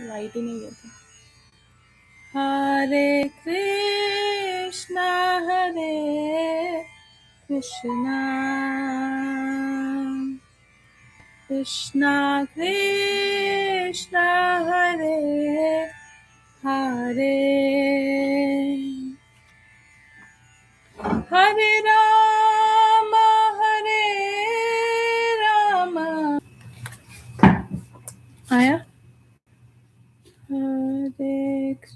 Light ही नहीं होती हरे कृष्णा हरे कृष्णा कृष्णा कृष्णा हरे हरे हरे राम हरे राम आया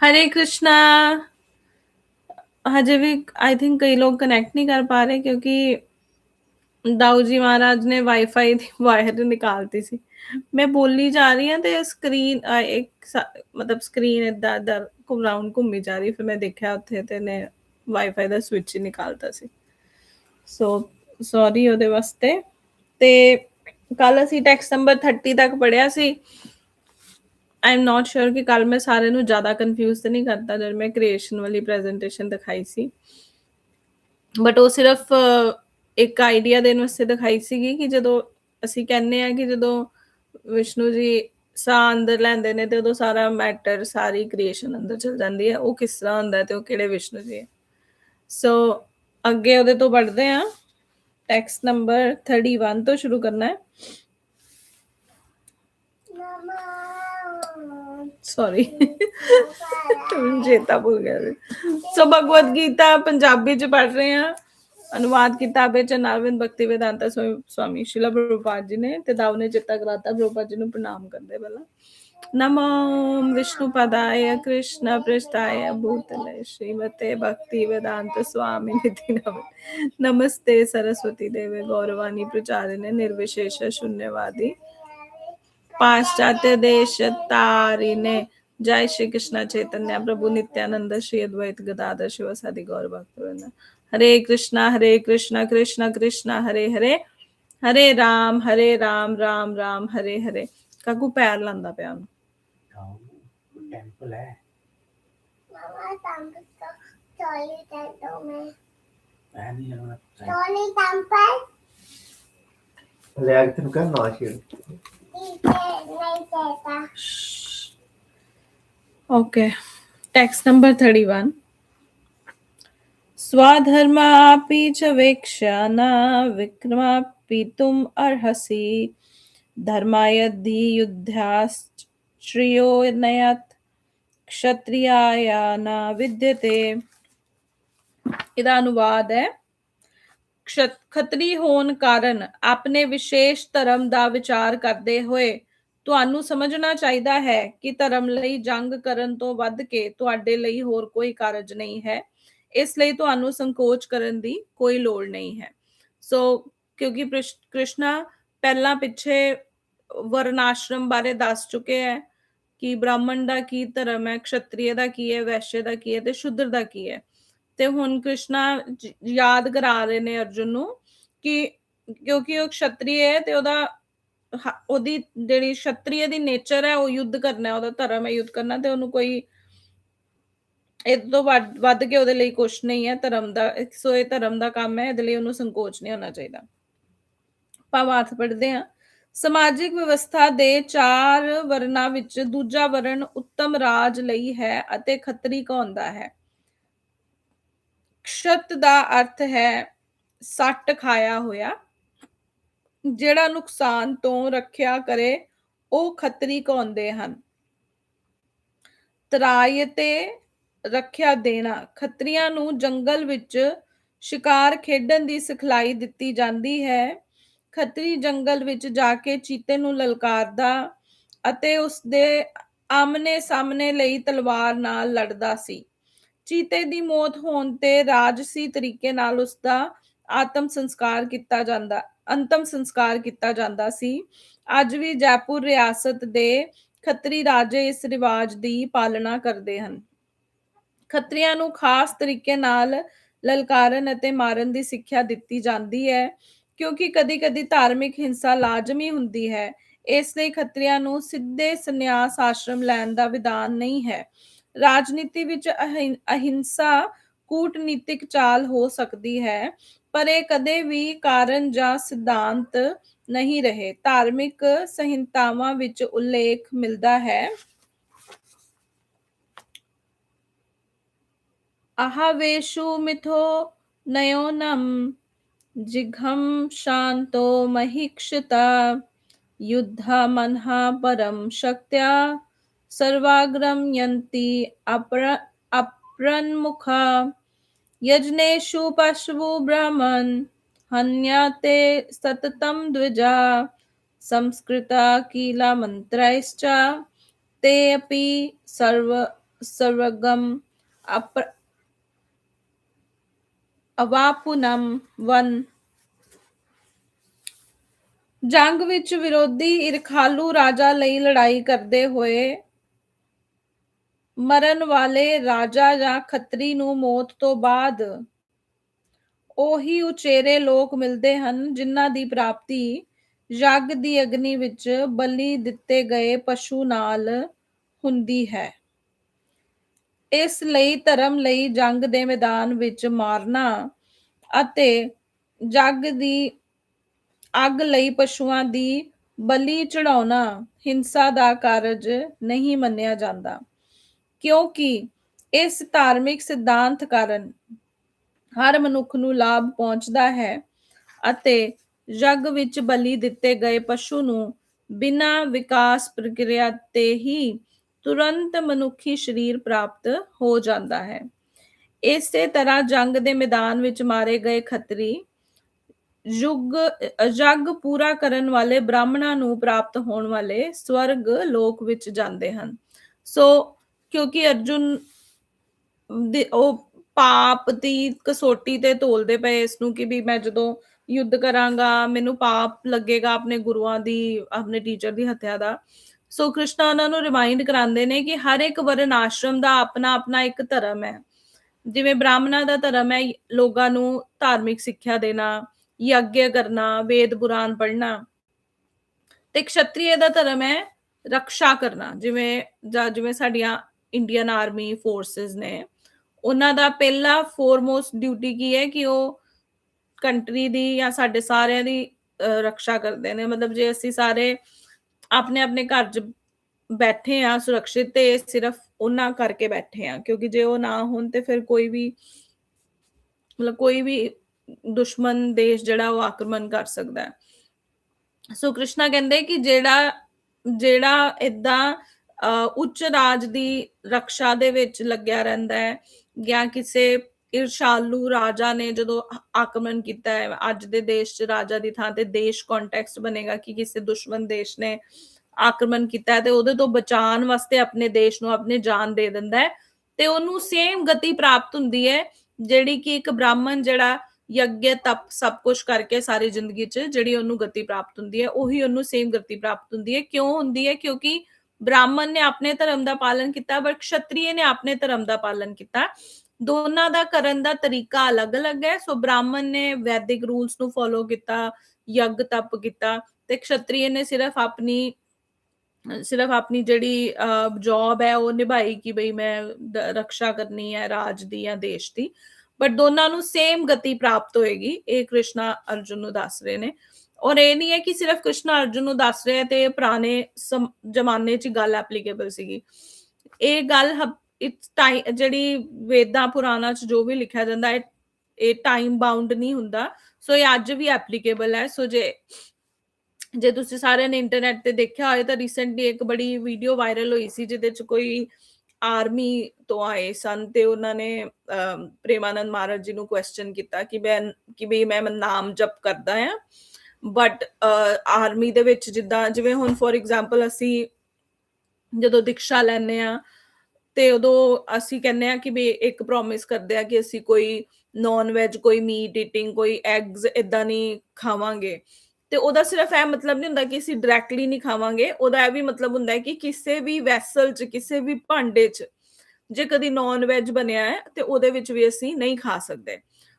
हरे कृष्णा हजे भी आई थिंक कई लोग कनेक्ट नहीं कर पा रहे क्योंकि दाऊ जी महाराज ने वाईफाई ਦੀ ਵਾਇਰ ਨਿਕਾਲਤੀ ਸੀ ਮੈਂ ਬੋਲੀ ਜਾ ਰਹੀ ਹਾਂ ਤੇ ਸਕਰੀਨ ਇੱਕ ਮਤਲਬ ਸਕਰੀਨ ਇਦਾਂ ਇਧਰ ਘੁੰਮ ਰਾਉਂਡ ਘੁੰਮੀ ਜਾ ਰਹੀ ਫਿਰ ਮੈਂ ਦੇਖਿਆ ਉੱਥੇ ਤੇ ਨੇ ਵਾਈਫਾਈ ਦਾ ਸਵਿਚ ਹੀ ਨਿਕਾਲਤਾ ਸੀ ਸੋ ਸੌਰੀ ਉਹਦੇ ਵਾਸਤੇ ਤੇ ਕੱਲ ਅਸੀਂ ਟੈਕਸਟ ਨੰਬਰ 30 ਤੱਕ ਪੜਿਆ ਸੀ ਆਈ ਐਮ ਨਾਟ ਸ਼ੋਰ ਕਿ ਕੱਲ ਮੈਂ ਸਾਰੇ ਨੂੰ ਜ਼ਿਆਦਾ ਕਨਫਿਊਜ਼ ਤੇ ਨਹੀਂ ਕਰਤਾ ਜਦ ਮੈਂ ਕ੍ਰੀਏਸ਼ਨ ਵਾਲੀ ਪ੍ਰੈਜੈਂਟੇਸ਼ਨ ਦਿਖਾਈ ਸੀ। ਬਟ ਉਹ ਸਿਰਫ ਇੱਕ ਆਈਡੀਆ ਦੇਣ ਵਾਸਤੇ ਦਿਖਾਈ ਸੀਗੀ ਕਿ ਜਦੋਂ ਅਸੀਂ ਕਹਿੰਨੇ ਆ ਕਿ ਜਦੋਂ ਵਿਸ਼ਨੂੰ ਜੀ ਸਾਹ ਅੰਦਰ ਲੈਂਦੇ ਨੇ ਤੇ ਉਦੋਂ ਸਾਰਾ ਮੈਟਰ ਸਾਰੀ ਕ੍ਰੀਏਸ਼ਨ ਅੰਦਰ ਚਲ ਜਾਂਦੀ ਹੈ। ਉਹ ਕਿਸ ਤਰ੍ਹਾਂ ਹੁੰਦਾ ਤੇ ਉਹ ਕਿਹੜੇ ਵਿਸ਼ਨੂੰ ਜੀ ਹੈ। ਸੋ ਅੱਗੇ ਉਹਦੇ ਤੋਂ ਪੜ੍ਹਦੇ ਹਾਂ। ਟੈਕਸਟ ਨੰਬਰ 31 ਤੋਂ ਸ਼ੁਰੂ ਕਰਨਾ ਹੈ। सॉरी चेता भूल गया सो भगवत गीता पंजाबी ਚ ਪੜ ਰਹੇ ਹਾਂ ਅਨੁਵਾਦ ਕਿਤਾਬੇ ਚ ਨਾਰਵਿੰਦ ਭਗਤੀ ਵੇਦਾਂਤਾ ਸਵਾਮੀ ਸ਼ਿਲਾ ਪ੍ਰਭਾਤ ਜੀ ਨੇ ਤੇ ਦਾਉ ਨੇ ਚਿੱਤਾ ਕਰਾਤਾ ਪ੍ਰਭਾਤ ਜੀ ਨੂੰ ਪ੍ਰਣਾਮ ਕਰਦੇ ਪਹਿਲਾਂ नमो विष्णुपदाय कृष्णपृष्ठाय भूतले श्रीमते भक्तिवेदान्तस्वामिनिधि नमस्ते सरस्वती देवे गौरवाणी प्रचारिणे निर्विशेष शून्यवादी पाश्चात्य देश तारिणे जय श्री कृष्ण चैतन्य प्रभु नित्यानंद श्री अद्वैत गदाधर शिवसादि गौर भक्तवृंद हरे कृष्णा हरे कृष्णा कृष्णा कृष्णा हरे हरे हरे राम हरे राम राम राम हरे हरे ਕਾਕੂ ਪੈਰ ਲਾਂਦਾ ਪਿਆ ਉਹਨੂੰ टेंपल है Mama, temple to Jolly Temple में मैं नहीं जाना Jolly Temple ਲੈ ਕੇ ਤੈਨੂੰ ਕਹਿ ਨਾ ਛੇੜ okay text number thirty one स्वाधर्मापि च वेक्षाना विक्रमापितुम् अर्हसी धर्माय युद्धाश्रियो नयत क्षत्रियाय न विद्यते इदानुवाद है ਖੱਤਰੀ ਹੋਣ ਕਾਰਨ ਆਪਣੇ ਵਿਸ਼ੇਸ਼ ਧਰਮ ਦਾ ਵਿਚਾਰ ਕਰਦੇ ਹੋਏ ਤੁਹਾਨੂੰ ਸਮਝਣਾ ਚਾਹੀਦਾ ਹੈ ਕਿ ਧਰਮ ਲਈ ਜੰਗ ਕਰਨ ਤੋਂ ਵੱਧ ਕੇ ਤੁਹਾਡੇ ਲਈ ਹੋਰ ਕੋਈ ਕਾਰਜ ਨਹੀਂ ਹੈ। ਇਸ ਲਈ ਤੁਹਾਨੂੰ ਸੰਕੋਚ ਕਰਨ ਦੀ ਕੋਈ ਲੋੜ ਨਹੀਂ ਹੈ। ਸੋ ਕਿਉਂਕਿ ਪ੍ਰਿਸ਼- ਕ੍ਰਿਸ਼ਨਾ ਪਹਿਲਾਂ ਪਿੱਛੇ ਵਰਨਾਸ਼ਰਮ ਬਾਰੇ ਦੱਸ ਚੁੱਕੇ ਹੈ ਕਿ ਬ੍ਰਾਹਮਣ ਦਾ ਕੀ ਧਰਮ ਹੈ ਕਸ਼ਤਰੀਏ ਦਾ ਕੀ ਹੈ, ਵੈਸ਼ਯ ਦਾ ਕੀ ਹੈ ਤੇ ਸ਼ੂਦਰ ਦਾ ਕੀ ਹੈ। ਤੇ ਹੁਣ ਕ੍ਰਿਸ਼ਨਾ ਯਾਦ ਕਰਾ ਰਹੇ ਨੇ ਅਰਜੁਨ ਨੂੰ ਕਿ ਕਿਉਂਕਿ ਉਹ ਕਸ਼ਤਰੀਏ ਹੈ ਤੇ ਉਹਦਾ ਉਹਦੀ ਜਿਹੜੀ ਛਤਰੀਏ ਦੀ ਨੇਚਰ ਹੈ ਉਹ ਯੁੱਧ ਕਰਨਾ ਉਹਦਾ ਧਰਮ ਹੈ ਯੁੱਧ ਕਰਨਾ ਤੇ ਉਹਨੂੰ ਕੋਈ ਇਹ ਤੋਂ ਵੱਧ ਵੱਧ ਕੇ ਉਹਦੇ ਲਈ ਕੁਝ ਨਹੀਂ ਹੈ, ਧਰਮ ਦਾ ਸੋ ਇਹ ਧਰਮ ਦਾ ਕੰਮ ਹੈ, ਇਹਦੇ ਲਈ ਉਹਨੂੰ ਸੰਕੋਚ ਨਹੀਂ ਹੋਣਾ ਚਾਹੀਦਾ। ਭਾਵਾਰਥ ਪੜ੍ਹਦੇ ਹਾਂ। ਸਮਾਜਿਕ ਵਿਵਸਥਾ ਦੇ ਚਾਰ ਵਰਨਾਂ ਵਿੱਚ ਦੂਜਾ ਵਰਣ ਉੱਤਮ ਰਾਜ ਲਈ ਹੈ ਅਤੇ ਖੱਤਰੀ ਕਹਾਉਂਦਾ ਹੈ? ਕਸ਼ਤ ਦਾ ਅਰਥ ਹੈ ਸੱਟ ਖਾਇਆ ਹੋਇਆ। ਜਿਹੜਾ ਨੁਕਸਾਨ ਤੋਂ ਰੱਖਿਆ ਕਰੇ, ਉਹ ਖਤਰੀ ਕਹਾਉਂਦੇ ਹਨ। ਤਰਾਇ ਤੇ ਰੱਖਿਆ ਦੇਣਾ, ਖਤਰੀਆਂ ਨੂੰ ਜੰਗਲ ਵਿੱਚ ਸ਼ਿਕਾਰ ਖੇਡਣ ਦੀ ਸਿਖਲਾਈ ਦਿੱਤੀ ਜਾਂਦੀ ਹੈ। ਖੱਤਰੀ ਜੰਗਲ ਵਿੱਚ ਜਾ ਕੇ ਚੀਤੇ ਨੂੰ ਲਲਕਾਰਦਾ ਅਤੇ ਉਸ ਦੇ ਆਮਨੇ ਸਾਹਮਣੇ ਲਈ ਤਲਵਾਰ ਨਾਲ ਲੜਦਾ ਸੀ। ਚੀਤੇ ਦੀ ਮੌਤ ਹੋਣ ਤੇ ਰਾਜਸੀ ਤਰੀਕੇ ਨਾਲ ਉਸ ਦਾ ਆਤਮ ਸੰਸਕਾਰ ਕੀਤਾ ਜਾਂਦਾ, ਅੰਤਮ ਸੰਸਕਾਰ ਕੀਤਾ ਜਾਂਦਾ ਸੀ। ਅੱਜ ਵੀ ਜੈਪੁਰ ਰਿਆਸਤ ਦੇ ਖੱਤਰੀ ਰਾਜੇ ਇਸ ਰਿਵਾਜ ਦੀ ਪਾਲਣਾ ਕਰਦੇ ਹਨ। ਖੱਤਰੀਆਂ ਨੂੰ ਖਾਸ ਤਰੀਕੇ ਨਾਲ ਲਲਕਾਰਨ ਅਤੇ ਮਾਰਨ ਦੀ ਸਿੱਖਿਆ ਦਿੱਤੀ ਜਾਂਦੀ ਹੈ, ਕਿਉਂਕਿ ਕਦੀ-ਕਦੀ ਧਾਰਮਿਕ ਹਿੰਸਾ ਲਾਜ਼ਮੀ ਹੁੰਦੀ ਹੈ। ਇਸ ਲਈ ਖੱਤਰੀਆਂ ਨੂੰ ਸਿੱਧੇ ਸੰਨਿਆਸ ਆਸ਼ਰਮ ਲੈਣ ਦਾ ਵਿਧਾਨ ਨਹੀਂ ਹੈ। ਰਾਜਨੀਤੀ ਵਿੱਚ ਅਹਿੰਸਾ ਕੂਟਨੀਤਿਕ ਚਾਲ ਹੋ ਸਕਦੀ ਹੈ, ਪਰ ਇਹ ਕਦੇ ਵੀ ਕਾਰਨ ਜਾਂ ਸਿਧਾਂਤ ਨਹੀਂ ਰਹੇ। ਧਾਰਮਿਕ ਸੰਹਿਤਾਵਾਂ ਵਿੱਚ ਉਲੇਖ ਮਿਲਦਾ ਹੈ। ਅਹਵੇਸ਼ੂ ਮਿਥੋ ਨਯੋਨਮ ਜਿਘਮ ਸ਼ਾਂਤੋ ਮਹਿਕਸ਼ਤਾ, ਯੁੱਧਾ ਮਨਹਾ ਪਰਮ ਸ਼ਕਤਿਆ। सर्वाग्रं यन्ति अप्र अप्रन्मुखा यज्ञेषु पशवो ब्राह्मन् हन्याते सततं द्विजा संस्कृता कीला मन्त्रैश्च ते अपि सर्व सर्वगम् अप्र ਅਵਾਪੁਨਮ ਵਨ ਜੰਗ ਵਿੱਚ ਵਿਰੋਧੀ ਇਰਖਾਲੂ ਰਾਜਾ ਲਈ ਲੜਾਈ ਕਰਦੇ ਹੋਏ ਮਰਨ ਵਾਲੇ ਰਾਜਾ ਜਾਂ ਖੱਤਰੀ ਨੂੰ ਮੌਤ ਤੋਂ ਬਾਅਦ ਉਹੀ ਉਚੇਰੇ ਲੋਕ ਮਿਲਦੇ ਹਨ ਜਿਨ੍ਹਾਂ ਦੀ ਪ੍ਰਾਪਤੀ ਯੱਗ ਦੀ ਅਗਨੀ ਵਿੱਚ ਬਲੀ ਦਿੱਤੇ ਗਏ ਪਸ਼ੂ ਨਾਲ ਹੁੰਦੀ ਹੈ। ਇਸ ਲਈ ਧਰਮ ਲਈ ਜੰਗ ਦੇ ਮੈਦਾਨ ਵਿੱਚ ਮਾਰਨਾ ਅਤੇ ਜੱਗ ਦੀ ਅੱਗ ਲਈ ਪਸ਼ੂਆਂ ਦੀ ਬਲੀ ਚੜਾਉਣਾ ਹਿੰਸਾ ਦਾ ਕਾਰਜ ਨਹੀਂ ਮੰਨਿਆ ਜਾਂਦਾ। ਕਿਉਂਕਿ ਇਸ ਧਾਰਮਿਕ ਸਿਧਾਂਤ ਕਾਰਨ ਹਰ ਮਨੁੱਖ ਨੂੰ ਲਾਭ ਪਹੁੰਚਦਾ ਹੈ ਅਤੇ ਯੱਗ ਵਿੱਚ ਬਲੀ ਦਿੱਤੇ ਗਏ ਪਸ਼ੂ ਨੂੰ ਬਿਨਾਂ ਵਿਕਾਸ ਪ੍ਰਕਿਰਿਆ ਤੇ ਹੀ ਤੁਰੰਤ ਮਨੁੱਖੀ ਸਰੀਰ ਪ੍ਰਾਪਤ ਹੋ ਜਾਂਦਾ ਹੈ। ਇਸੇ ਤਰ੍ਹਾਂ ਜੰਗ ਦੇ ਮੈਦਾਨ ਵਿੱਚ ਮਾਰੇ ਗਏ ਖੱਤਰੀ ਯੁੱਗ ਯੱਗ ਪੂਰਾ ਕਰਨ ਵਾਲੇ ਬ੍ਰਾਹਮਣਾਂ ਨੂੰ ਪ੍ਰਾਪਤ ਹੋਣ ਵਾਲੇ ਸਵਰਗ ਲੋਕ ਵਿੱਚ ਜਾਂਦੇ ਹਨ। ਸੋ ਕਿਉਂਕਿ ਅਰਜੁਨ ਦੇ ਉਹ ਪਾਪ ਦੀ ਕਸੋਟੀ ਤੇ ਤੋਲਦੇ ਪਏ ਇਸ ਨੂੰ ਕਿ ਵੀ ਮੈਂ ਜਦੋਂ ਯੁੱਧ ਕਰਾਂਗਾ, ਮੈਨੂੰ ਪਾਪ ਲੱਗੇਗਾ ਆਪਣੇ ਗੁਰੂਆਂ ਦੀ, ਆਪਣੇ ਟੀਚਰ ਦੀ ਹੱਤਿਆ ਦਾ। ਸੋ ਕ੍ਰਿਸ਼ਨਾ ਉਹਨਾਂ ਨੂੰ ਰਿਮਾਈਂਡ ਕਰਾਉਂਦੇ ਨੇ ਕਿ ਹਰ ਇੱਕ ਵਰਨ ਆਸ਼ਰਮ ਦਾ ਆਪਣਾ ਆਪਣਾ ਇੱਕ ਧਰਮ ਹੈ। ਜਿਵੇਂ ਬ੍ਰਾਹਮਣਾਂ ਦਾ ਧਰਮ ਹੈ ਲੋਕਾਂ ਨੂੰ ਧਾਰਮਿਕ ਸਿੱਖਿਆ ਦੇਣਾ ਯੱਗ ਕਰਨਾ, ਵੇਦ ਪੁਰਾਨ ਪੜ੍ਹਨਾ। ਤੇ ਖੱਤਰੀਏ ਦਾ ਧਰਮ ਹੈ ਰੱਖਿਆ ਕਰਨਾ, ਜਿਵੇਂ ਜਾਂ ਜਿਵੇਂ ਸਾਡੀਆਂ ਇੰਡੀਅਨ ਆਰਮੀ ਫੋਰਸਸ ਨੇ। ਉਹਨਾਂ ਦਾ ਪਹਿਲਾ ਫੋਰਮੋਸਟ ਡਿਊਟੀ ਕੀ ਹੈ ਕਿ ਉਹ ਕੰਟਰੀ ਦੀ ਜਾਂ ਸਾਡੇ ਸਾਰਿਆਂ ਦੀ ਰੱਖਿਆ ਕਰਦੇ ਨੇ। ਮਤਲਬ ਜੇ ਅਸੀਂ ਸਾਰੇ ਆਪਣੇ ਆਪਣੇ ਘਰ 'ਚ ਬੈਠੇ ਆ ਸੁਰੱਖਿਅਤ, ਤੇ ਸਿਰਫ ਉਹਨਾਂ ਕਰਕੇ ਬੈਠੇ ਆ ਕਿਉਂਕਿ ਜੇ ਉਹ ਨਾ ਹੋਣ ਤੇ ਫਿਰ ਕੋਈ ਵੀ, ਮਤਲਬ ਕੋਈ ਵੀ ਦੁਸ਼ਮਣ ਦੇਸ਼ ਜਿਹੜਾ ਉਹ ਆਕਰਮਣ ਕਰ ਸਕਦਾ ਹੈ। ਸੋ ਕ੍ਰਿਸ਼ਨਾ ਕਹਿੰਦੇ ਕਿ ਜਿਹੜਾ ਜਿਹੜਾ ਇਦਾਂ ਉੱਚ ਰਾਜ ਦੀ ਰੱਖਿਆ ਦੇ ਵਿੱਚ ਲੱਗਿਆ ਰਹਿੰਦਾ ਹੈ ਜਾਂ ਕਿਸੇ ਇਰਸ਼ਾਲੂ ਰਾਜਾ ਨੇ ਜਦੋਂ ਆਕਰਮਣ ਕੀਤਾ ਹੈ, ਅੱਜ ਦੇ ਦੇਸ਼ 'ਚ ਰਾਜਾ ਦੀ ਥਾਂ ਤੇ ਦੇਸ਼ ਕੰਟੈਕਸਟ ਬਣੇਗਾ ਕਿ ਕਿਸੇ ਦੁਸ਼ਮਣ ਦੇਸ਼ ਨੇ ਆਕਰਮਣ ਕੀਤਾ ਤੇ ਉਹਦੇ ਤੋਂ ਬਚਾਉਣ ਵਾਸਤੇ ਆਪਣੇ ਦੇਸ਼ ਨੂੰ ਆਪਣੀ ਜਾਨ ਦੇ ਦਿੰਦਾ ਹੈ ਤੇ ਉਹਨੂੰ ਸੇਮ ਗਤੀ ਪ੍ਰਾਪਤ ਹੁੰਦੀ ਹੈ ਜਿਹੜੀ ਕਿ ਇੱਕ ਬ੍ਰਾਹਮਣ ਜਿਹੜਾ ਯੱਗ ਤਪ ਸਭ ਕੁਝ ਕਰਕੇ ਸਾਰੀ ਜ਼ਿੰਦਗੀ 'ਚ ਜਿਹੜੀ ਉਹਨੂੰ ਗਤੀ ਪ੍ਰਾਪਤ ਹੁੰਦੀ ਹੈ, ਉਹੀ ਉਹਨੂੰ ਸੇਮ ਗਤੀ ਪ੍ਰਾਪਤ ਹੁੰਦੀ ਹੈ। ਕਿਉਂ ਹੁੰਦੀ ਹੈ? ਕਿਉਂਕਿ ਬ੍ਰਾਹਮਣ ਨੇ ਆਪਣੇ ਧਰਮ ਦਾ ਪਾਲਨ ਕੀਤਾ, ਪਰ ਖੱਤਰੀਏ ਨੇ ਆਪਣੇ ਧਰਮ ਦਾ ਪਾਲਨ ਕੀਤਾ। ਦੋਨਾਂ ਦਾ ਕਰਨ ਦਾ ਤਰੀਕਾ ਅਲੱਗ-ਅਲੱਗ ਹੈ। ਸੋ ਬ੍ਰਾਹਮਣ ਨੇ ਵੈਦਿਕ ਰੂਲਸ ਨੂੰ ਫੋਲੋ ਕੀਤਾ, ਯੱਗ ਤਪ ਕੀਤਾ ਤੇ ਖੱਤਰੀਏ ਨੇ ਸਿਰਫ ਆਪਣੀ ਸਿਰਫ ਆਪਣੀ ਜਿਹੜੀ ਜੌਬ ਹੈ, ਉਹ ਨਿਭਾਈ ਕਿ ਬਈ ਮੈਂ ਦ- ਰੱਖਿਆ ਕਰਨੀ ਹੈ ਰਾਜ ਦੀ ਜਾਂ ਦੇਸ਼ ਦੀ। ਬਟ ਦੋਨਾਂ ਨੂੰ ਸੇਮ ਗਤੀ ਪ੍ਰਾਪਤ ਹੋਏਗੀ। ਇਹ ਕ੍ਰਿਸ਼ਨਾ ਅਰਜੁਨ ਨੂੰ ਦੱਸ ਰਹੇ ਨੇ। ਔਰ ਇਹ ਨਹੀਂ ਹੈ ਕਿ ਸਿਰਫ ਕ੍ਰਿਸ਼ਨਾ ਅਰਜੁਨ ਨੂੰ ਦੱਸ ਰਹੇ ਤੇ ਪੁਰਾਣੇ ਜ਼ਮਾਨੇ 'ਚ ਗੱਲ ਐਪਲੀਕੇਬਲ ਸੀਗੀ। ਇਹ ਗੱਲ ਇਟਸ ਟਾਈਮ ਜਿਹੜੀ ਵੇਦਾਂ ਪੁਰਾਣਾ 'ਚ ਜੋ ਵੀ ਲਿਖਿਆ ਜਾਂਦਾ ਹੈ ਇਹ ਟਾਈਮ ਬਾਉਂਡ ਨਹੀਂ ਹੁੰਦਾ। ਸੋ ਇਹ ਅੱਜ ਵੀ ਐਪਲੀਕੇਬਲ ਹੈ। ਸੋ ਜੇ ਜੇ ਤੁਸੀਂ ਸਾਰਿਆਂ ਨੇ ਇੰਟਰਨੈਟ ਤੇ ਦੇਖਿਆ ਹੋਏ ਤਾਂ ਰੀਸੈਂਟਲੀ ਇੱਕ ਬੜੀ ਵੀਡੀਓ ਵਾਇਰਲ ਹੋਈ ਸੀ, ਜਿਹਦੇ 'ਚ ਕੋਈ ਆਰਮੀ ਤੋਂ ਆਏ ਸਨ ਤੇ ਉਹਨਾਂ ਨੇ ਪ੍ਰੇਮਾਨੰਦ ਮਹਾਰਾਜ ਜੀ ਨੂੰ ਕੁਐਸਚਨ ਕੀਤਾ ਕਿ ਮੈਂ, ਕਿ ਵੀ ਮੈਂ ਨਾਮ ਜਪ ਕਰਦਾ ਆ ਬਟ ਆਰਮੀ uh, ਦੇ ਵਿੱਚ ਜਿੱਦਾਂ ਜਿਵੇਂ ਹੁਣ ਫੋਰ ਐਗਜ਼ਾਮਪਲ ਅਸੀਂ ਜਦੋਂ ਦੀਕਸ਼ਾ ਲੈਂਦੇ ਆ ਤੇ ਉਦੋਂ ਅਸੀਂ ਕਹਿੰਦੇ ਆ ਕਿ ਵੀ ਇੱਕ ਪ੍ਰੋਮਿਸ ਕਰਦੇ ਆ ਕਿ ਅਸੀਂ ਕੋਈ ਨਾਨ ਵੈਜ ਕੋਈ ਮੀਟ ਈਟਿੰਗ ਕੋਈ ਐਗਸ ਇਦਾਂ ਨਹੀਂ ਖਾਵਾਂਗੇ। ਤੇ ਉਹਦਾ ਸਿਰਫ ਇਹ ਮਤਲਬ ਨਹੀਂ ਹੁੰਦਾ ਕਿ ਅਸੀਂ ਡਾਇਰੈਕਟਲੀ ਨਹੀਂ ਖਾਵਾਂਗੇ, ਉਹਦਾ ਇਹ ਵੀ ਮਤਲਬ ਹੁੰਦਾ ਹੈ ਕਿ ਕਿਸੇ ਵੀ ਵੈਸਲ 'ਚ, ਕਿਸੇ ਵੀ ਭਾਂਡੇ 'ਚ ਜੇ ਕਦੀ ਨਾਨ ਵੈਜ ਬਣਿਆ ਹੈ, ਤੇ ਉਹਦੇ ਵਿੱਚ ਵੀ ਅਸੀਂ ਨਹੀਂ ਖਾ ਸਕਦੇ।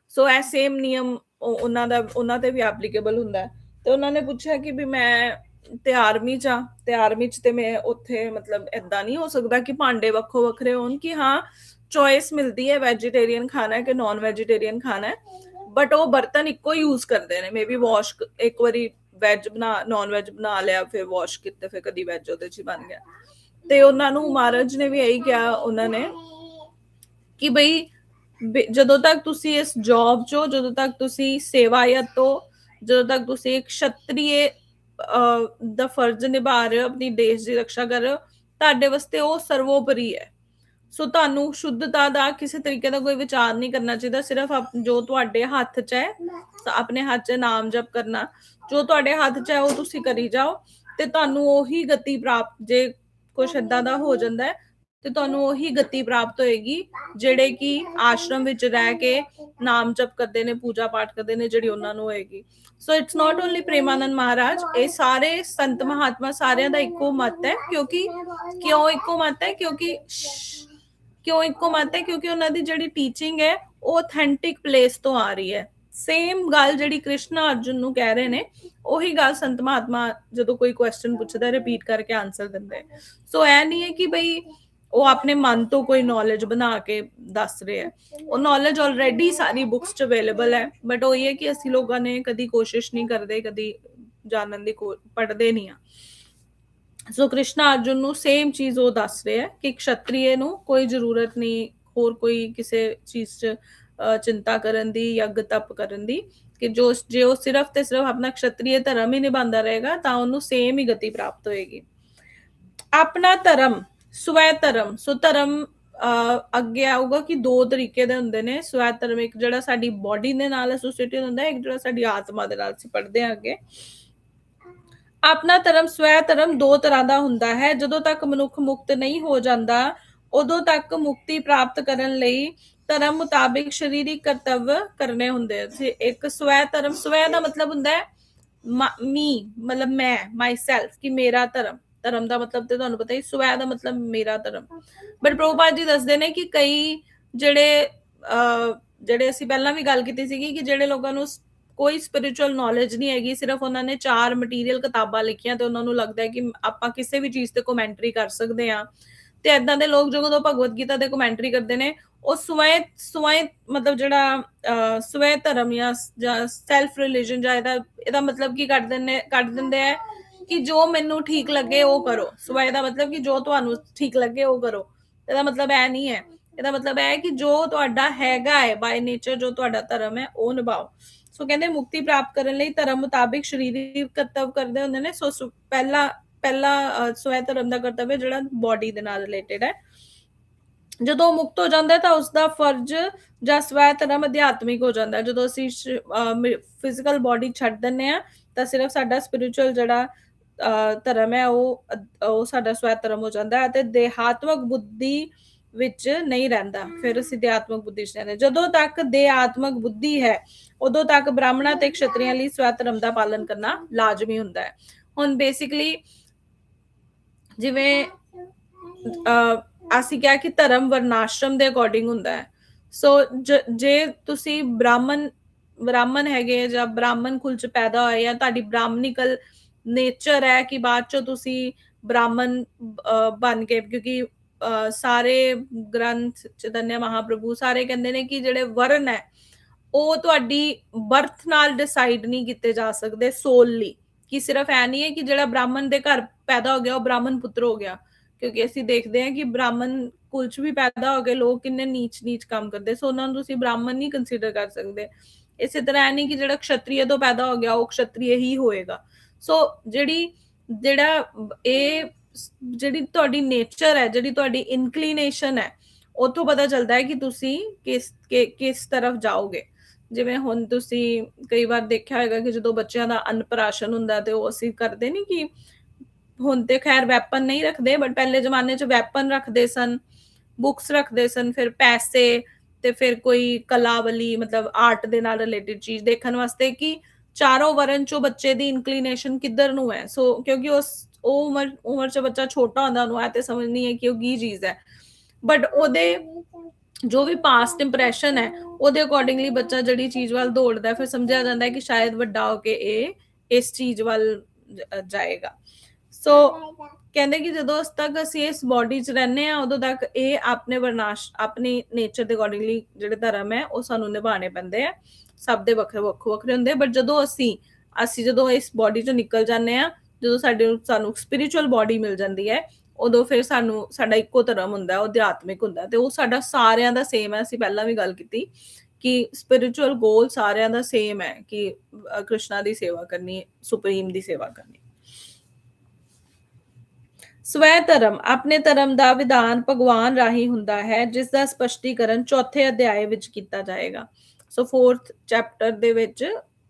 ਸੋ ਇਹ ਸੇਮ ਨਿਯਮ ਉਹਨਾਂ ਦਾ, ਉਹਨਾਂ ਤੇ ਵੀ ਐਪਲੀਕੇਬਲ ਹੁੰਦਾ ਤੇ ਉਹਨਾਂ ਨੇ ਪੁੱਛਿਆ ਕਿ ਵੀ ਮੈਂ ਤੇ ਆਰਮੀ ਚ ਤੇ ਆਰਮੀ ਚ ਤੇ ਮੈਂ ਉੱਥੇ ਮਤਲਬ ਇਦਾਂ ਨਹੀਂ ਹੋ ਸਕਦਾ ਕਿ ਭਾਂਡੇ ਵੱਖੋ ਵੱਖਰੇ ਹੋਣ ਕਿ ਹਾਂ ਚੋਇਸ ਮਿਲਦੀ ਹੈ ਵੈਜੀਟੇਰੀਅਨ ਖਾਣਾ ਹੈ ਕਿ ਨਾਨ ਵੈਜੀਟੇਰੀਅਨ ਖਾਣਾ ਹੈ। ਬਟ ਉਹ ਬਰਤਨ ਇੱਕੋ ਯੂਜ਼ ਕਰਦੇ ਨੇ ਮੇਬੀ ਵਾਸ਼ ਇੱਕ ਵਾਰੀ ਵੈਜ ਬਣਾ ਨਾਨ ਵੈਜ ਬਣਾ ਲਿਆ, ਫਿਰ ਵਾਸ਼ ਕੀਤੇ, ਫਿਰ ਕਦੀ ਵੈਜ ਉਹਦੇ ਚ ਬਣ ਗਿਆ। ਤੇ ਉਹਨਾਂ ਨੂੰ ਮਹਾਰਾਜ ਨੇ ਵੀ ਇਹੀ ਕਿਹਾ, ਉਹਨਾਂ ਨੇ ਕਿ ਬਈ ਜਦੋਂ ਤੱਕ ਤੁਸੀਂ ਇਸ ਜੌਬ 'ਚੋ ਜਦੋਂ ਤੱਕ ਤੁਸੀਂ ਸੇਵਾਇਤ ਤੋਂ ਜਦੋਂ ਤੱਕ ਤੁਸੀਂ ਇੱਕ ਛਤਰੀਏ ਦਾ ਫਰਜ਼ ਨਿਭਾ ਰਹੇ ਹੋ, ਆਪਣੀ ਦੇਸ਼ ਦੀ ਰੱਖਿਆ ਕਰ ਰਹੇ ਹੋ, ਤੁਹਾਡੇ ਵਾਸਤੇ ਉਹ ਸਰਵੋਪਰੀ ਹੈ। ਸੋ ਤੁਹਾਨੂੰ ਸ਼ੁੱਧਤਾ ਦਾ ਕਿਸੇ ਤਰੀਕੇ ਦਾ ਕੋਈ ਵਿਚਾਰ ਨਹੀਂ ਕਰਨਾ ਚਾਹੀਦਾ, ਸਿਰਫ ਜੋ ਤੁਹਾਡੇ ਹੱਥ 'ਚ ਹੈ ਆਪਣੇ ਹੱਥ 'ਚ ਨਾਮ ਜਪ ਕਰਨਾ। ਜੋ ਤੁਹਾਡੇ ਹੱਥ 'ਚ ਹੈ, ਉਹ ਤੁਸੀਂ ਕਰੀ ਜਾਓ ਤੇ ਤੁਹਾਨੂੰ ਉਹੀ ਗਤੀ ਪ੍ਰਾਪਤ ਜੇ ਕੁਛ ਏਦਾਂ ਦਾ ਹੋ ਜਾਂਦਾ ਹੈ ਤੇ ਤੁਹਾਨੂੰ ਉਹੀ ਗਤੀ ਪ੍ਰਾਪਤ ਹੋਏਗੀ, ਜਿਹੜੇ ਕਿ ਆਸ਼ਰਮ ਵਿੱਚ ਰਹਿ ਕੇ ਨਾਮ ਜਪ ਕਰਦੇ ਨੇ, ਪੂਜਾ ਪਾਠ ਕਰਦੇ ਨੇ, ਜਿਹੜੀ ਉਹਨਾਂ ਨੂੰ ਹੋਏਗੀ। So it's not only Premanand ਮਹਾਰਾਜ, ਇਹ ਸਾਰੇ ਸੰਤ ਮਹਾਤਮਾ ਸਾਰਿਆਂ ਦਾ ਇੱਕੋ ਮਤ ਹੈ, ਕਿਉਂਕਿ ਕਿਉਂ ਇੱਕੋ ਮਤ ਹੈ? ਕਿਉਂਕਿ ਕਿਉਂ ਇੱਕੋ ਮਤ ਹੈ? ਕਿਉਂਕਿ ਉਹਨਾਂ ਦੀ ਜਿਹੜੀ ਟੀਚਿੰਗ ਹੈ, ਉਹ ਅਥੈਂਟਿਕ ਪਲੇਸ ਤੋਂ ਆ ਰਹੀ ਹੈ। ਸੇਮ ਗੱਲ ਜਿਹੜੀ ਕ੍ਰਿਸ਼ਨਾ ਅਰਜੁਨ ਨੂੰ ਕਹਿ ਰਹੇ ਨੇ, ਉਹੀ ਗੱਲ ਸੰਤ ਮਹਾਤਮਾ ਜਦੋਂ ਕੋਈ ਕੁਐਸਚਨ ਪੁੱਛਦਾ ਰਿਪੀਟ ਕਰਕੇ ਆਨਸਰ ਦਿੰਦੇ। ਸੋ ਇਹ ਨਹੀਂ ਹੈ ਕਿ ਬਈ ਉਹ ਆਪਣੇ ਮਨ ਤੋਂ ਕੋਈ ਨੌਲੇਜ ਬਣਾ ਕੇ ਦੱਸ ਰਹੇ ਹੈ। ਉਹ ਨੌਲੇਜ ਆਲਰੇਡੀ ਸਾਰੀ ਬੁੱਕਸ 'ਚ ਅਵੇਲੇਬਲ ਹੈ ਬਟ ਉਹ ਇਹ ਹੈ ਕਿ ਅਸੀਂ ਲੋਕਾਂ ਨੇ ਕਦੀ ਕੋਸ਼ਿਸ਼ ਨਹੀਂ ਕਰਦੇ, ਕਦੀ ਜਾਣਨ ਦੀ ਪੜਦੇ ਨਹੀਂ ਆ ਸੋ ਕ੍ਰਿਸ਼ਨਾ ਅਰਜੁਨ ਨੂੰ ਸੇਮ ਚੀਜ਼ ਉਹ ਦੱਸ ਰਿਹਾ ਹੈ ਕਿ ਖੱਤਰੀਏ ਨੂੰ ਕੋਈ ਜ਼ਰੂਰਤ ਨਹੀਂ, ਹੋਰ ਕੋਈ ਕਿਸੇ ਚੀਜ਼ 'ਚ ਚਿੰਤਾ ਕਰਨ ਦੀ ਯੱਗ ਤਪ ਕਰਨ ਦੀ, ਕਿ ਜੋ ਜੇ ਉਹ ਸਿਰਫ ਤੇ ਸਿਰਫ ਆਪਣਾ ਖੱਤਰੀਏ ਧਰਮ ਹੀ ਨਿਭਾਉਂਦਾ ਰਹੇਗਾ, ਤਾਂ ਉਹਨੂੰ ਸੇਮ ਹੀ ਗਤੀ ਪ੍ਰਾਪਤ ਹੋਏਗੀ। ਆਪਣਾ ਧਰਮ ਸਵੈ ਧਰਮ ਸੋ ਧਰਮ ਅਹ, ਅੱਗੇ ਆਊਗਾ ਕਿ ਦੋ ਤਰੀਕੇ ਦੇ ਹੁੰਦੇ ਨੇ। ਸਵੈ ਧਰਮ ਇੱਕ ਜਿਹੜਾ ਸਾਡੀ ਬਾਡੀ ਦੇ ਨਾਲ ਐਸੋਸੀਏਟਡ ਹੁੰਦਾ ਇੱਕ ਜਿਹੜਾ ਸਾਡੀ ਆਤਮਾ ਦੇ ਨਾਲ ਅਸੀਂ ਪੜ੍ਹਦੇ ਹਾਂ ਅੱਗੇ। ਆਪਣਾ ਧਰਮ ਸਵੈ ਧਰਮ ਦੋ ਤਰ੍ਹਾਂ ਦਾ ਹੁੰਦਾ ਹੈ। ਜਦੋਂ ਤੱਕ ਮਨੁੱਖ ਮੁਕਤ ਨਹੀਂ ਹੋ ਜਾਂਦਾ ਉਦੋਂ ਤੱਕ ਮੁਕਤੀ ਪ੍ਰਾਪਤ ਕਰਨ ਲਈ ਧਰਮ ਮੁਤਾਬਿਕ ਸਰੀਰਿਕ ਕਰਤੱਵ ਕਰਨੇ ਹੁੰਦੇ ਆ। ਇੱਕ ਸਵੈ ਧਰਮ ਸਵੈ ਦਾ ਮਤਲਬ ਹੁੰਦਾ ਹੈ ਮੀ ਮਤਲਬ ਮੈਂ ਮਾਈਸੈਲਫ ਕਿ ਮੇਰਾ ਧਰਮ। ਧਰਮ ਦਾ ਮਤਲਬ ਤੇ ਤੁਹਾਨੂੰ ਪਤਾ ਹੀ ਸਵੈ ਦਾ ਮਤਲਬ ਮੇਰਾ ਧਰਮ। ਬਟ ਪ੍ਰਭੂਪਾਦ ਜੀ ਦੱਸਦੇ ਨੇ ਕਿ ਕਈ ਜਿਹੜੇ ਜਿਹੜੇ ਅਸੀਂ ਪਹਿਲਾਂ ਵੀ ਗੱਲ ਕੀਤੀ ਸੀਗੀ ਕਿ ਜਿਹੜੇ ਲੋਕਾਂ ਨੂੰ ਕੋਈ ਸਪਿਰਚੁਅਲ ਨੌਲੇਜ ਨਹੀਂ ਹੈਗੀ, ਸਿਰਫ ਉਹਨਾਂ ਨੇ ਚਾਰ ਮਟੀਰੀਅਲ ਕਿਤਾਬਾਂ ਲਿਖੀਆਂ ਤੇ ਉਹਨਾਂ ਨੂੰ ਲੱਗਦਾ ਹੈ ਕਿ ਆਪਾਂ ਕਿਸੇ ਵੀ ਚੀਜ਼ ਤੇ ਕਮੈਂਟਰੀ ਕਰ ਸਕਦੇ ਹਾਂ। ਤੇ ਐਦਾਂ ਦੇ ਲੋਕ ਜਦੋਂ ਭਗਵਦ ਗੀਤਾ ਦੇ ਕਮੈਂਟਰੀ ਕਰਦੇ ਨੇ, ਉਹ ਸਵੈ ਸਵੈ ਮਤਲਬ ਜਿਹੜਾ ਸਵੈ ਧਰਮ ਜਾਂ ਸੈਲਫ ਰਿਲੀਜ਼ਨ ਜਾਂ ਇਹਦਾ ਇਹਦਾ ਮਤਲਬ ਕੀ ਕੱਢ ਦਿੰਦੇ ਕੱਢ ਦਿੰਦੇ ਆ ਕਿ ਜੋ ਮੈਨੂੰ ਠੀਕ ਲੱਗੇ ਉਹ ਕਰੋ। ਸਵੈ ਦਾ ਮਤਲਬ ਕਿ ਜੋ ਤੁਹਾਨੂੰ ਠੀਕ ਲੱਗੇ ਉਹ ਕਰੋ। ਇਹਦਾ ਮਤਲਬ ਇਹ ਨਹੀਂ ਹੈ। ਇਹਦਾ ਮਤਲਬ ਇਹ ਹੈ ਕਿ ਜੋ ਤੁਹਾਡਾ ਹੈਗਾ ਹੈ ਬਾਈ ਨੇਚਰ ਜੋ ਤੁਹਾਡਾ ਧਰਮ ਹੈ, ਉਹ ਨਿਭਾਓ। ਸੋ ਕਹਿੰਦੇ ਮੁਕਤੀ ਪ੍ਰਾਪਤ ਕਰਨ ਲਈ ਧਰਮ ਮੁਤਾਬਿਕ ਸਰੀਰਿਕ ਕਰਤੱਵ ਕਰਦੇ ਹੁੰਦੇ ਨੇ। ਸੋ ਪਹਿਲਾ ਪਹਿਲਾ ਸਵੈ ਧਰਮ ਦਾ ਕਰਤਵ ਹੈ ਜਿਹੜਾ ਬਾਡੀ ਦੇ ਨਾਲ ਰਿਲੇਟਡ ਹੈ। ਜਦੋਂ ਉਹ ਮੁਕਤ ਹੋ ਜਾਂਦਾ ਤਾਂ ਉਸ ਦਾ ਫਰਜ਼ ਜਾਂ ਸਵੈ ਧਰਮ ਅਧਿਆਤਮਿਕ ਹੋ ਜਾਂਦਾ ਜਦੋਂ ਅਸੀਂ ਫਿਜ਼ੀਕਲ ਬਾਡੀ ਛੱਡ ਦਿੰਨੇ ਆ ਤਾਂ ਸਿਰਫ ਸਾਡਾ ਸਪਿਰਚੁਅਲ ਜਿਹੜਾ ਧਰਮ ਹੈ ਉਹ ਉਹ ਸਾਡਾ ਸਵੈ ਧਰਮ ਹੋ ਜਾਂਦਾ ਹੈ ਅਤੇ ਦੇਹਾਤਮਕ ਬੁੱਧੀ ਵਿੱਚ ਨਹੀਂ ਰਹਿੰਦਾ। ਫਿਰ ਅਸੀਂ ਦੇਹਾਤਮਕ ਬੁੱਧੀ 'ਚ ਰਹਿੰਦੇ ਜਦੋਂ ਤੱਕ ਦੇਹਾਤਮਕ ਬੁੱਧੀ ਹੈ ਉਦੋਂ ਤੱਕ ਬ੍ਰਾਹਮਣਾਂ ਤੇ ਖੱਤਰੀਆਂ ਲਈ ਸਵੈ ਧਰਮ ਦਾ ਪਾਲਨ ਕਰਨਾ ਲਾਜ਼ਮੀ ਹੁੰਦਾ ਹੈ। ਹੁਣ ਬੇਸਿਕਲੀ ਜਿਵੇਂ ਅਸੀਂ ਕਿਹਾ ਕਿ ਧਰਮ ਵਰਨਾਸ਼ਰਮ ਦੇ ਅਕੋਰਡਿੰਗ ਹੁੰਦਾ ਹੈ। ਸੋ ਜ- ਜੇ ਤੁਸੀਂ ਬ੍ਰਾਹਮਣ ਬ੍ਰਾਹਮਣ ਹੈਗੇ ਜਾਂ ਬ੍ਰਾਹਮਣ ਕੁਲ ਚ ਪੈਦਾ ਹੋਏ ਜਾਂ ਤੁਹਾਡੀ ਬ੍ਰਾਹਮਣਿਕਲ ਨੇਚਰ ਹੈ ਕਿ ਬਾਅਦ ਚੋਂ ਤੁਸੀਂ ਬ੍ਰਾਹਮਣ ਬਣ ਕੇ, ਕਿਉਂਕਿ ਸਾਰੇ ਗ੍ਰੰਥ ਚੈਤਨਿਆ ਮਹਾਪ੍ਰਭੂ ਸਾਰੇ ਕਹਿੰਦੇ ਨੇ ਕਿ ਜਿਹੜੇ ਵਰਨ ਹੈ, ਉਹ ਤੁਹਾਡੀ ਬਰਥ ਨਾਲ ਡਿਸਾਈਡ ਨਹੀਂ ਕੀਤੇ ਜਾ ਸਕਦੇ ਸੋਲਲੀ ਕਿ ਸਿਰਫ ਐ ਨਹੀਂ ਹੈ ਕਿ ਜਿਹੜਾ ਬ੍ਰਾਹਮਣ ਦੇ ਘਰ ਪੈਦਾ ਹੋ ਗਿਆ, ਉਹ ਬ੍ਰਾਹਮਣ ਪੁੱਤਰ ਹੋ ਗਿਆ, ਕਿਉਂਕਿ ਅਸੀਂ ਦੇਖਦੇ ਹਾਂ ਕਿ ਬ੍ਰਾਹਮਣ ਕੁਲ ਚ ਵੀ ਪੈਦਾ ਹੋ ਗਏ, ਲੋਕ ਕਿੰਨੇ ਨੀਚ ਨੀਚ ਕੰਮ ਕਰਦੇ, ਸੋ ਉਹਨਾਂ ਨੂੰ ਤੁਸੀਂ ਬ੍ਰਾਹਮਣ ਨਹੀਂ ਕੰਸੀਡਰ ਕਰ ਸਕਦੇ। ਇਸੇ ਤਰ੍ਹਾਂ ਇਹ ਨਹੀਂ ਕਿ ਜਿਹੜਾ ਕਸ਼ਤਰੀਏ ਤੋਂ ਪੈਦਾ ਹੋ ਗਿਆ, ਉਹ ਕਸ਼ਤਰੀਏ ਹੀ ਹੋਏਗਾ। ਸੋ ਜਿਹੜੀ, ਜਿਹੜਾ, ਇਹ ਜਿਹੜੀ ਤੁਹਾਡੀ ਨੇਚਰ ਹੈ, ਜਿਹੜੀ ਤੁਹਾਡੀ ਇਨਕਲੀਨੇਸ਼ਨ ਹੈ ਉਤੋਂ ਪਤਾ ਚੱਲਦਾ ਹੈ ਕਿ ਤੁਸੀਂ ਕਿਸ ਕਿਸ ਤਰਫ ਜਾਓਗੇ। ਜਿਵੇਂ ਹੁਣ ਤੁਸੀਂ ਕਈ ਵਾਰ ਦੇਖਿਆ ਹੋਵੇਗਾ ਕਿ ਜਦੋਂ ਬੱਚਿਆਂ ਦਾ ਅਨਪਰਾਸ਼ਨ ਹੁੰਦਾ ਤੇ ਉਹ ਅਸੀਂ ਕਰਦੇ ਨਹੀਂ ਕਿ ਹੁਣ ਤੇ ਖੈਰ ਵੈਪਨ ਨਹੀਂ ਰੱਖਦੇ ਬਟ ਪਹਿਲੇ ਜ਼ਮਾਨੇ 'ਚ ਵੈਪਨ ਰੱਖਦੇ ਸਨ ਬੁੱਕਸ ਰੱਖਦੇ ਸਨ, ਫਿਰ ਪੈਸੇ ਤੇ ਫਿਰ ਕੋਈ ਕਲਾਵਲੀ, ਮਤਲਬ ਆਰਟ ਦੇ ਨਾਲ ਰਿਲੇਟਡ ਚੀਜ਼ ਦੇਖਣ ਵਾਸਤੇ ਕਿ ਚਾਰੋਂ ਵਰਨ ਚੋਂ ਬੱਚੇ ਦੀ ਇਨਕਲੀਨੇਸ਼ਨ ਕਿੱਧਰ ਨੂੰ ਹੈ? ਸੋ ਕਿਉਂਕਿ ਉਸ, ਉਹ ਉਮਰ ਉਮਰ 'ਚ ਬੱਚਾ ਛੋਟਾ ਹੁੰਦਾ, ਉਹਨੂੰ ਇਹ ਤੇ ਸਮਝ ਨਹੀਂ ਹੈ ਕਿ ਉਹ ਕੀ ਚੀਜ਼ ਹੈ। ਬਟ ਉਹਦੇ ਜੋ ਵੀ ਪਾਸਟ ਇੰਪ੍ਰੈਸ਼ਨ ਹੈ, ਉਹਦੇ ਅਕੋਰਡਿੰਗਲੀ ਬੱਚਾ ਜਿਹੜੀ ਚੀਜ਼ ਵੱਲ ਦੌੜਦਾ ਫਿਰ ਸਮਝਿਆ ਜਾਂਦਾ ਹੈ ਕਿ ਸ਼ਾਇਦ ਵੱਡਾ ਹੋ ਕੇ ਇਹ, ਇਸ ਚੀਜ਼ ਵੱਲ ਜਾਏਗਾ। ਸੋ ਕਹਿੰਦੇ ਕਿ ਜਦੋਂ ਤੱਕ ਅਸੀਂ ਇਸ ਬਾਡੀ 'ਚ ਰਹਿੰਦੇ ਆ ਉਦੋਂ ਤੱਕ ਇਹ ਆਪਣੇ ਵਰਨਾਸ਼, ਆਪਣੀ ਨੇਚਰ ਦੇ ਅਕੋਰਡਿੰਗਲੀ ਜਿਹੜੇ ਧਰਮ ਹੈ, ਉਹ ਸਾਨੂੰ ਨਿਭਾਣੇ ਪੈਂਦੇ ਆ ਸਭ ਦੇ ਵੱਖਰੇ ਵੱਖੋ ਵੱਖਰੇ ਹੁੰਦੇ ਬਟ ਜਦੋਂ ਅਸੀਂ ਅਸੀਂ ਜਦੋਂ ਇਸ ਬਾਡੀ 'ਚੋਂ ਨਿਕਲ ਜਾਂਦੇ ਆ ਜਦੋਂ ਸਾਡੇ ਸਾਨੂੰ ਸਪਿਰਚੁਅਲ ਬਾਡੀ ਮਿਲ ਜਾਂਦੀ ਹੈ, ਉਦੋਂ ਫਿਰ ਸਾਨੂੰ, ਸਾਡਾ ਇੱਕੋ ਧਰਮ ਹੁੰਦਾ, ਉਹ ਅਧਿਆਤਮਿਕ ਹੁੰਦਾ ਤੇ ਉਹ ਸਾਡਾ ਸਾਰਿਆਂ ਦਾ ਸੇਮ ਹੈ, ਅਸੀਂ ਪਹਿਲਾਂ ਵੀ ਗੱਲ ਕੀਤੀ ਕਿ ਸਪਿਰਚੁਅਲ ਗੋਲ ਸਾਰਿਆਂ ਦਾ ਸੇਮ ਹੈ ਕਿ ਕ੍ਰਿਸ਼ਨਾ ਦੀ ਸੇਵਾ ਕਰਨੀ, ਸੁਪਰੀਮ ਦੀ ਸੇਵਾ ਕਰਨੀ। ਸਵੈ ਧਰਮ, ਆਪਣੇ ਧਰਮ ਦਾ ਵਿਧਾਨ ਭਗਵਾਨ ਰਾਹੀਂ ਹੁੰਦਾ ਹੈ, ਜਿਸ ਦਾ ਸਪਸ਼ਟੀਕਰਨ ਚੌਥੇ ਅਧਿਆਏ ਵਿੱਚ ਕੀਤਾ ਜਾਏਗਾ। ਸੋ 4th ਚੈਪਟਰ ਦੇ ਵਿੱਚ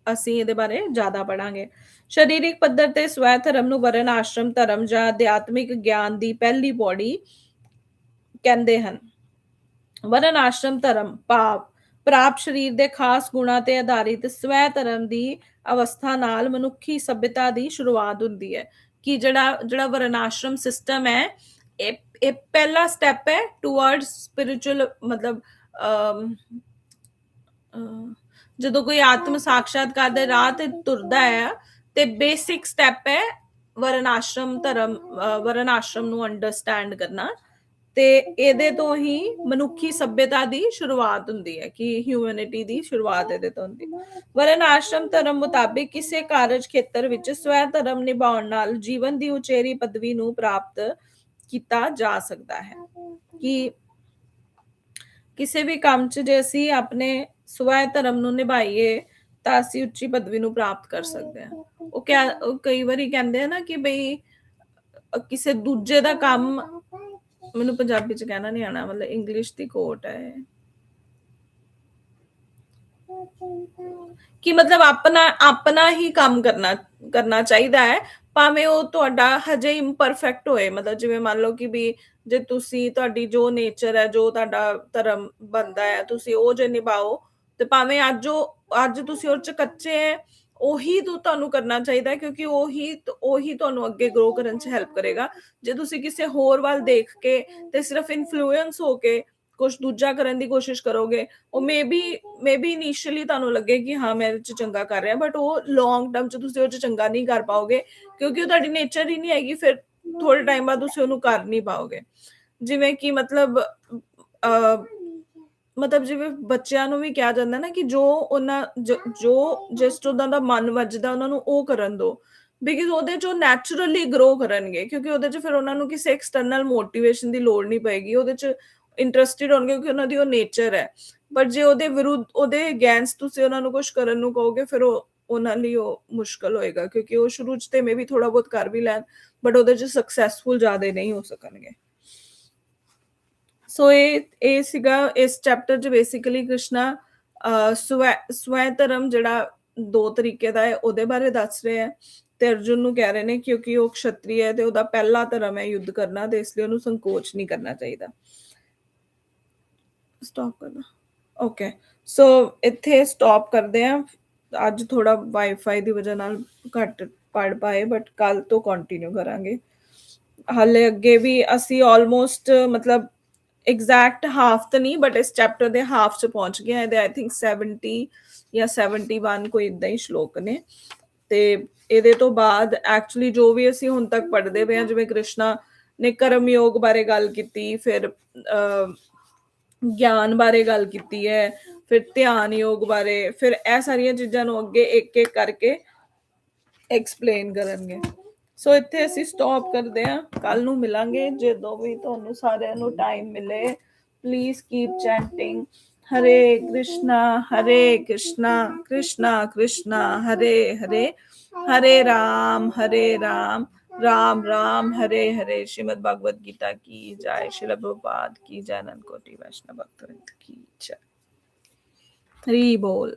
ਅਸੀਂ ਇਹਦੇ ਬਾਰੇ ਜ਼ਿਆਦਾ ਪੜਾਂਗੇ ਸਰੀਰਿਕ ਪੱਧਰ ਤੇ ਸਵੈ ਧਰਮ ਨੂੰ ਵਰਨ ਆਸ਼ਰਮ ਧਰਮ ਜਾਂ ਅਧਿਆਤਮਿਕ ਗਿਆਨ ਦੀ ਪਹਿਲੀ ਪੌੜੀ ਕਹਿੰਦੇ ਹਨ। ਵਰਨ ਆਸ਼ਰਮ ਧਰਮ ਭਾਵ ਪ੍ਰਾਪ ਸਰੀਰ ਦੇ ਖਾਸ ਗੁਣਾਂ ਤੇ ਆਧਾਰਿਤ ਸਵੈ ਧਰਮ ਦੀ ਅਵਸਥਾ ਨਾਲ ਮਨੁੱਖੀ ਸਭਿਅਤਾ ਦੀ ਸ਼ੁਰੂਆਤ ਹੁੰਦੀ ਹੈ। ਕਿ ਜਿਹੜਾ ਜਿਹੜਾ ਵਰਨਾਸ਼ਰਮ ਸਿਸਟਮ ਹੈ ਇਹ ਇਹ ਪਹਿਲਾ ਸਟੈਪ ਹੈ ਟੁਵਰਡਸ ਸਪਿਰਚੁਅਲ ਮਤਲਬ ਅਮ, ਜਦੋਂ ਕੋਈ ਆਤਮ ਸਾਖਸ਼ਾਤਕਾਰ ਦੇ ਰਾਹ ਤੇ ਤੁਰਦਾ ਹੈ ਤੇ ਬੇਸਿਕ ਸਟੈਪ ਹੈ ਵਰਨਾਸ਼ਰਮ ਧਰਮ ਅ, ਵਰਨਾਸ਼ਰਮ ਨੂੰ ਅੰਡਰਸਟੈਂਡ ਕਰਨਾ ਤੇ ਇਹਦੇ ਤੋਂ ਹੀ ਮਨੁੱਖੀ ਸਭਿਅਤਾ ਦੀ ਸ਼ੁਰੂਆਤ ਹੁੰਦੀ ਹੈ ਕਿ ਹਿਊਮੈਨਿਟੀ ਦੀ ਸ਼ੁਰੂਆਤ ਇਹਦੇ ਤੋਂ ਹੁੰਦੀ ਵਰਨ ਆਸ਼ਰਮ ਧਰਮ ਮੁਤਾਬਿਕ ਕਿਸੇ ਕਾਰਜ ਖੇਤਰ ਵਿੱਚ ਸਵੈ ਧਰਮ ਨਿਭਾਉਣ ਨਾਲ ਜੀਵਨ ਦੀ ਉਚੇਰੀ ਪਦਵੀ ਨੂੰ ਪ੍ਰਾਪਤ ਕੀਤਾ ਜਾ ਸਕਦਾ ਹੈ। ਕਿ ਕਿਸੇ ਵੀ ਕੰਮ 'ਚ ਜੇ ਅਸੀਂ ਆਪਣੇ ਸਵੈ ਧਰਮ ਨੂੰ ਨਿਭਾਈਏ ਤਾਂ ਅਸੀਂ ਉੱਚੀ ਪਦਵੀ ਨੂੰ ਪ੍ਰਾਪਤ ਕਰ ਸਕਦੇ ਹਾਂ। ਉਹ ਕਿਆ, ਉਹ ਕਈ ਵਾਰੀ ਕਹਿੰਦੇ ਆ ਨਾ ਕਿ ਬਈ ਕਿਸੇ ਦੂਜੇ ਦਾ ਕੰਮ ਮੈਨੂੰ ਪੰਜਾਬੀ 'ਚ ਕਹਿਣਾ ਨਹੀਂ ਆਣਾ ਮਤਲਬ ਇੰਗਲਿਸ਼ ਦੀ ਕੋਟ ਹੈ ਕਿ ਮਤਲਬ ਆਪਣਾ ਆਪਣਾ ਹੀ ਕੰਮ ਕਰਨਾ ਕਰਨਾ ਚਾਹੀਦਾ ਹੈ, ਭਾਵੇਂ ਉਹ ਤੁਹਾਡਾ ਹਜੇ ਇੰਪਰਫੈਕਟ ਹੋਏ। ਮਤਲਬ ਜਿਵੇਂ ਮੰਨ ਲਓ ਕਿ ਵੀ ਜੇ ਤੁਸੀਂ, ਤੁਹਾਡੀ ਜੋ ਨੇਚਰ ਹੈ, ਜੋ ਤੁਹਾਡਾ ਧਰਮ ਬੰਦਾ ਹੈ, ਤੁਸੀਂ ਉਹ ਜੇ ਨਿਭਾਓ ਤੇ ਭਾਵੇਂ ਅੱਜ ਉਹ ਅੱਜ ਤੁਸੀਂ ਉਹ ਚ ਕੱਚੇ ਹੈ ਉਹੀ ਤੋਂ ਤੁਹਾਨੂੰ ਕਰਨਾ ਚਾਹੀਦਾ ਕਿਉਂਕਿ ਉਹੀ ਉਹੀ ਤੁਹਾਨੂੰ ਅੱਗੇ ਗਰੋ ਕਰਨ ਚ ਹੈਲਪ ਕਰੇਗਾ। ਜੇ ਤੁਸੀਂ ਕਿਸੇ ਹੋਰ ਵੱਲ ਦੇਖ ਕੇ ਤੇ ਸਿਰਫ ਇਨਫਲੂਐਂਸ ਹੋ ਕੇ ਕੁਝ ਦੂਜਾ ਕਰਨ ਦੀ ਕੋਸ਼ਿਸ਼ ਕਰੋਗੇ ਉਹ ਮੇਬੀ ਮੇਬੀ ਇਨੀਸ਼ੀਅਲੀ ਤੁਹਾਨੂੰ ਲੱਗੇ ਕਿ ਹਾਂ ਮੈਂ ਇਹ ਚ ਚੰਗਾ ਕਰ ਰਿਹਾ ਬਟ ਉਹ ਲੌਂਗ ਟਰਮ ਚ ਤੁਸੀਂ ਉਹ ਚ ਚੰਗਾ ਨਹੀਂ ਕਰ ਪਾਓਗੇ ਕਿਉਂਕਿ ਉਹ ਤੁਹਾਡੀ ਨੇਚਰ ਹੀ ਨਹੀਂ ਹੈਗੀ ਫਿਰ ਥੋੜੇ ਟਾਈਮ ਬਾਅਦ ਤੁਸੀਂ ਉਹਨੂੰ ਕਰ ਨਹੀਂ ਪਾਓਗੇ। ਜਿਵੇਂ ਕਿ ਮਤਲਬ ਅਹ, ਮਤਲਬ ਜਿਵੇਂ ਬੱਚਿਆਂ ਨੂੰ ਵੀ ਕਿਹਾ ਜਾਂਦਾ ਨਾ ਕਿ ਜੋ ਉਹਨਾਂ ਜ- ਜੋ ਜਿਸ 'ਚ ਉਹਨਾਂ ਦਾ ਮਨ ਵੱਜਦਾ ਉਹਨਾਂ ਨੂੰ ਉਹ ਕਰਨ ਦਿਓ ਬਿਕਾਜ਼ ਉਹਦੇ 'ਚ ਉਹ ਨੈਚੁਰਲੀ ਗਰੋ ਕਰਨਗੇ, ਕਿਉਂਕਿ ਉਹਦੇ 'ਚ ਫਿਰ ਉਹਨਾਂ ਨੂੰ ਕਿਸੇ ਐਕਸਟਰਨਲ ਮੋਟੀਵੇਸ਼ਨ ਦੀ ਲੋੜ ਨਹੀਂ ਪਏਗੀ, ਉਹਦੇ 'ਚ ਇੰਟਰਸਟਿਡ ਹੋਣਗੇ ਕਿਉਂਕਿ ਉਹਨਾਂ ਦੀ ਉਹ ਨੇਚਰ ਹੈ। ਪਰ ਜੇ ਉਹਦੇ ਵਿਰੁੱਧ, ਉਹਦੇ ਅਗੇਂਸਟ ਤੁਸੀਂ ਉਹਨਾਂ ਨੂੰ ਕੁਝ ਕਰਨ ਨੂੰ ਕਹੋਗੇ, ਫਿਰ ਉਹ, ਉਹਨਾਂ ਲਈ ਉਹ ਮੁਸ਼ਕਲ ਹੋਏਗਾ, ਕਿਉਂਕਿ ਉਹ ਸ਼ੁਰੂ 'ਚ ਤੇ ਮੇਬੀ ਥੋੜਾ ਬਹੁਤ ਕਰ ਵੀ ਲੈਣ ਬਟ ਉਹਦੇ 'ਚ ਸਕਸੈਸਫੁਲ ਜ਼ਿਆਦਾ ਨਹੀਂ ਹੋ ਸਕਣਗੇ। ਸੋ ਇਹ ਇਹ ਸੀਗਾ, ਇਸ ਚੈਪਟਰ 'ਚ ਬੇਸਿਕਲੀ ਕ੍ਰਿਸ਼ਨਾ ਸਵੈ ਸਵੈ ਧਰਮ ਜਿਹੜਾ ਦੋ ਤਰੀਕੇ ਦਾ ਹੈ, ਉਹਦੇ ਬਾਰੇ ਦੱਸ ਰਹੇ ਹੈ ਤੇ ਅਰਜੁਨ ਨੂੰ ਕਹਿ ਰਹੇ ਨੇ ਕਿਉਂਕਿ ਉਹ ਖੱਤਰੀ ਹੈ ਤੇ ਉਹਦਾ ਪਹਿਲਾ ਧਰਮ ਹੈ ਯੁੱਧ ਕਰਨਾ ਤੇ ਇਸ ਲਈ ਉਹਨੂੰ ਸੰਕੋਚ ਨਹੀਂ ਕਰਨਾ ਚਾਹੀਦਾ। ਸਟਾਪ ਕਰਨਾ। ਓਕੇ ਸੋ ਇੱਥੇ ਸਟਾਪ ਕਰਦੇ ਆ ਅੱਜ ਥੋੜਾ ਵਾਈਫਾਈ ਦੀ ਵਜ੍ਹਾ ਨਾਲ ਘੱਟ ਪੜ ਪਾਏ ਬਟ ਕੱਲ ਤੋਂ ਕੰਟੀਨਿਊ ਕਰਾਂਗੇ। ਹਾਲੇ ਅੱਗੇ ਵੀ ਅਸੀਂ ਆਲਮੋਸਟ ਮਤਲਬ ਐਗਜ਼ੈਕਟ ਹਾਫ ਤਾਂ ਨਹੀਂ ਬਟ ਇਸ ਚੈਪਟਰ ਦੇ ਹਾਫ ਚ ਪਹੁੰਚ ਗਏ ਇਹਦੇ ਆਈ ਥਿੰਕ 70 ਜਾਂ 71 ਕੋਈ ਇਦਾਂ ਹੀ ਸ਼ਲੋਕ ਨੇ। ਤੇ ਇਹਦੇ ਤੋਂ ਬਾਅਦ ਐਕਚੁਅਲੀ ਜੋ ਵੀ ਅਸੀਂ ਹੁਣ ਤੱਕ ਪੜ੍ਹਦੇ ਪਏ ਹਾਂ, ਜਿਵੇਂ ਕ੍ਰਿਸ਼ਨਾ ਨੇ ਕਰਮ ਯੋਗ ਬਾਰੇ ਗੱਲ ਕੀਤੀ, ਫਿਰ ਗਿਆਨ ਬਾਰੇ ਗੱਲ ਕੀਤੀ ਹੈ, ਫਿਰ ਧਿਆਨ ਯੋਗ ਬਾਰੇ, ਫਿਰ ਇਹ ਸਾਰੀਆਂ ਚੀਜ਼ਾਂ ਨੂੰ ਅੱਗੇ ਇੱਕ ਇੱਕ ਕਰਕੇ ਐਕਸਪਲੇਨ ਕਰਨਗੇ। ਸੋ ਇੱਥੇ ਅਸੀਂ ਸਟਾਪ ਕਰਦੇ ਹਾਂ ਕੱਲ ਨੂੰ ਮਿਲਾਂਗੇ ਜਦੋਂ ਵੀ ਤੁਹਾਨੂੰ ਸਾਰਿਆਂ ਨੂੰ ਟਾਈਮ ਮਿਲੇ ਪਲੀਜ਼ ਕੀਪ ਚੈਂਟਿੰਗ ਹਰੇ ਕ੍ਰਿਸ਼ਨਾ ਹਰੇ ਕ੍ਰਿਸ਼ਨਾ ਕ੍ਰਿਸ਼ਨਾ ਕ੍ਰਿਸ਼ਨਾ ਹਰੇ ਹਰੇ ਹਰੇ ਰਾਮ ਹਰੇ ਰਾਮ राम राम हरे हरे श्रीमद् भगवत गीता की जय शिल प्रभुपाद की जय अनंत कोटि वैष्णव भक्तवृंद की जय हरि बोल